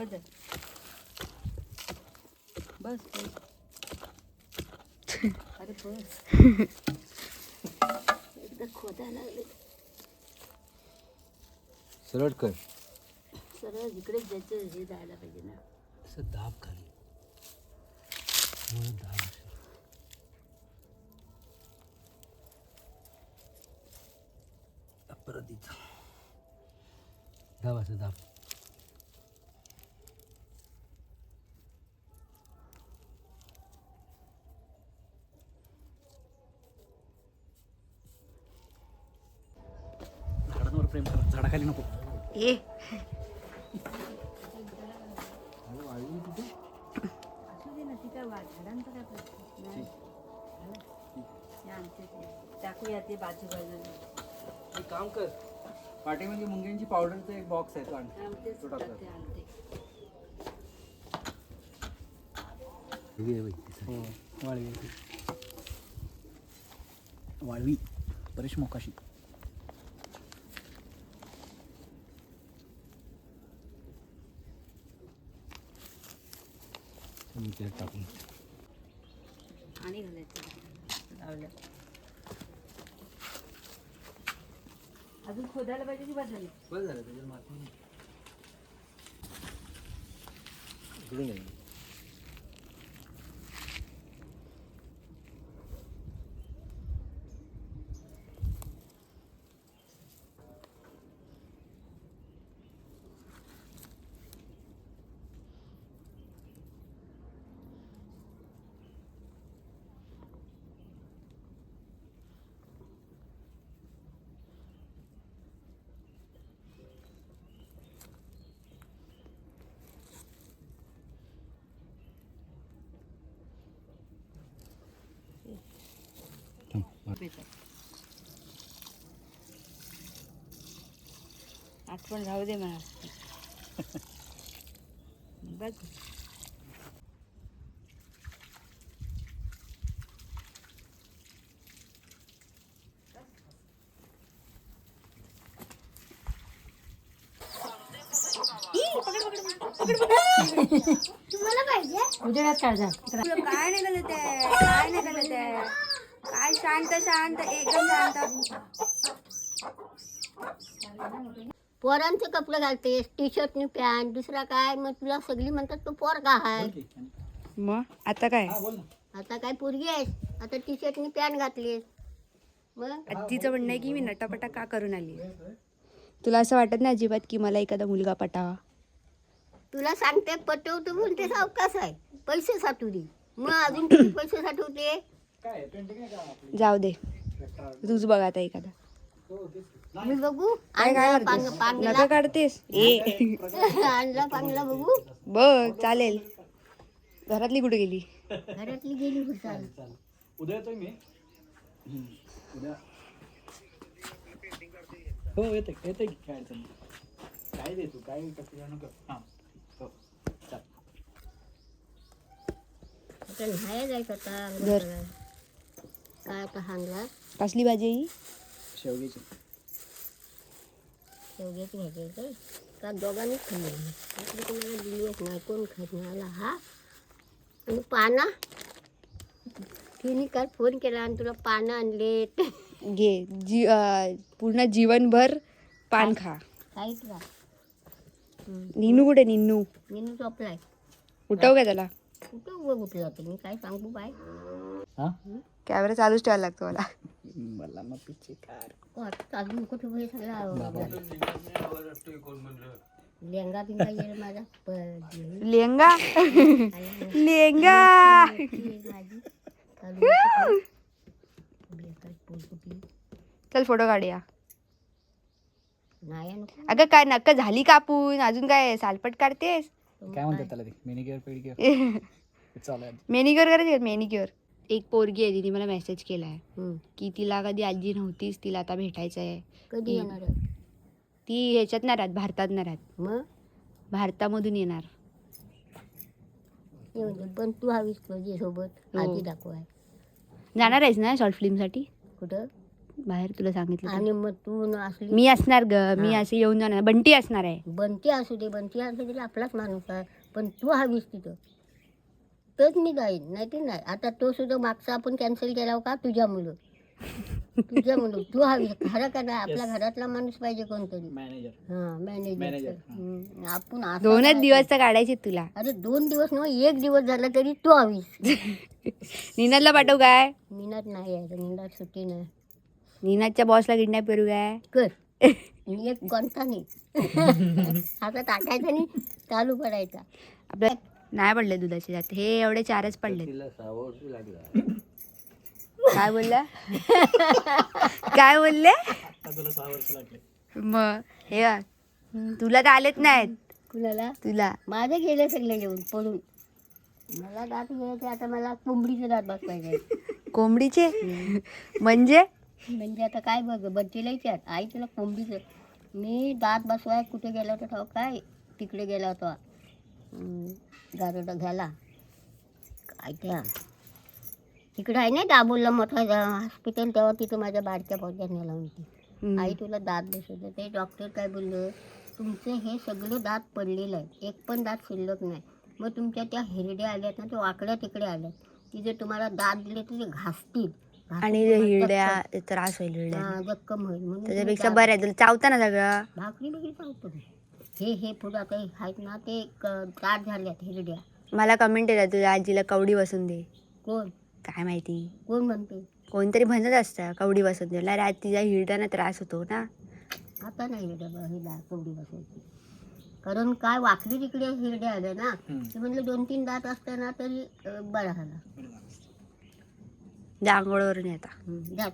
बस झालं. बस. अरे बस. एकदा खोदायला लागले. सरळ कर. सरळ जिकडे ज्याचं हे जायला पाहिजे ना. असं दाब खाली. वर दाब असं. परत इथं. दाब असं दाब. प्रेम करा झाडाखाली नको. ए. ती. टाकूया बाजू बाजूला काम कर पाठीमध्ये मुंग्यांची पावडरचा एक बॉक्स आहे तो आणते हे ते वाळवी वाळवी बरेच मोकाशी. त्यात टाकून आणि घालायचं. लावलं अजून खोदायला पाहिजे की बस झालं बस झालं त्याच्यात माती नाही. आठवण राहू दे मला. बघ. उजेडात काढजा काय नाही गलत आहे काय नाही गलत आहे काय शांत शांत एकदम शांत. पोरांचे कपडे घालतेस टी शर्ट नि पॅन्ट दुसरा काय? मग तुला सगळी म्हणतात तू पोर का आहे मग? आता काय? हा आता काय पोरगी आहेस आता टी शर्ट नि पॅन्ट घातलीस मग? आजीचं म्हणणं आहे की मी नटापटा का करून आली? तुला असं वाटत नाही अजिबात की मला एखादा मुलगा पटावा? तुला सांगते पटवतो म्हणते सावकाश आहे. पैसे साठवू दे. मग अजून किती पैसे साठवते? जाऊ दे. तूच बघ आता एखादा. हो. मी बघू. काय काय करतेस नका काढतेस. ए. आणला पांगला बघू. बघ चालेल. घरातली कुठे गेली? घरातली गेली हुशार उद्या येतोय मी. उद्या. हो येते येते की काय अडचण. काय दे तू? काय कसं नको. हां. हो चाल. आता नाही जायचं आता धर. काय आता कसली भाजी ही? शेवग्याची भाजी आहे काय का दोघांनीच खाल्ली. आपली कोणाला दिलीच नाही कोण आला हा. आणि पाना. तिने काल फोन केला आणि तुला पानं आणलेत घे. जी पूर्ण जीवनभर पान खा. काहीच का निन्नू कुठे? निन्नू मी झोपलाय. उठव का त्याला? कुठं उभं कुठलं होतं मी काय सांगू बाय कॅमेरा चालूच ठेवायला लागतो मला. मला मग पिचे हो, हे लेंगा लेंगा? लेंगा? माझी चालू फोटो काढूया. अगं काय नक्क झाली कापून अजून काय सालपट काढतेस? काय म्हणतात त्याला मेनिक्युअर पेडिक्युअर? मेनिक्युअर करायचे मेनिक्युअर. एक पोरगी आहे तिने मला मेसेज केला आहे. की तिला कधी आजी नव्हतीच तिला आता भेटायचं आहे कधी येणार आहे? ती ह्याच्यात नाही राहत भारतात नाही राहत मग भारतामधून येणार येऊन दे. पण तू हवीस तुझी सोबत हो. आधी दाखवाय जाणार आहेस ना शॉर्ट फिल्मसाठी कुठं बाहेर तुला सांगितलं. आणि मग तू न असली मी असणार ग मी. असे येऊन जाणार बंटी असणार आहे बनती असू दे बनती असू दे आपलाच माणूस आहे पण तू हवीस तिथं तरच मी जाईन नाही ते नाही. आता तो सुद्धा मागचा आपण कॅन्सल केला हो का? तुझ्या मुलं. तुझ्या मुलं. तू हवी खरं का नाही आपल्या. घरातला माणूस पाहिजे कोणतरी. मॅनेजर हा Manager, मॅनेजर. आपण असं दोनच. दिवस तर काढायचे तुला. अरे दोन दिवस नव्हे एक दिवस झाला तरी तू हवीस. निनादला पाठवू काय? निनाद नाही आहे निनाद सुट्टी नाही. निनादच्या बॉसला किडनॅप करू काय? कर. एक कोणता नाही. आता टाकायचा आणि चालू करायचा. आपल्या नाही पडले दुधाचे जात हे एवढे चारच पडले काय बोलल्या काय बोलले? आता तुला सहा वर्ष लागले. मग हे तुला तर आलेच नाहीत. कुणाला? तुला. माझे गेले सगळे येऊन पडून मला दात घ्यायचे आता मला कोंबडीचे दात बसवायचे कोंबडीचे? म्हणजे? म्हणजे आता काय बघ बच्चीला विचार आई तुला कोंबडीचं. मी दात बसवाय कुठे गेला होता ठाऊ काय? तिकडे गेला होता. गारोडा घ्यायला. काय त्या तिकडे आहे ना दाबोलला मोठा हॉस्पिटल तेव्हा तिथं माझ्या बारक्या पोट्यात नेला होती. आई तुला दात बसवलं ते डॉक्टर काय बोललं तुमचे हे सगळे दात पडलेले आहेत एक पण दात शिल्लक नाही. मग तुमच्या त्या हिरड्या आल्यात ना त्या वाकड्या तिकडे आल्यात. की जर तुम्हाला दात दिले तर ते घासतील. आणि हिरड्या त्रास होईल हिरड्या. जखम होईल. म्हणून त्याच्यापेक्षा आहे तुला चावता ना सगळं. भाकरी बिकरी सांगतो मी. हे हे पुढं आता हे आहेत ना ते क- दात झाल्यात हिरड्या. मला कमेंट येतात तुझ्या आजीला कवडी बसून दे. कोण? काय माहिती? कोण म्हणते? कोणतरी म्हणत असतं कवडी बसून दे. अरे आज तिच्या हिरड्याना त्रास होतो ना. आता नाही हिरड्या ब- ही कोंबडी बसायची कारण काय वाकडी तिकडे हिरड्या आल्या ना हम्म. ते म्हणलं दोन तीन दात असताना तरी अं, बरा झाला. बरोबर. जा आंघोळवरून येता हम्म, जा.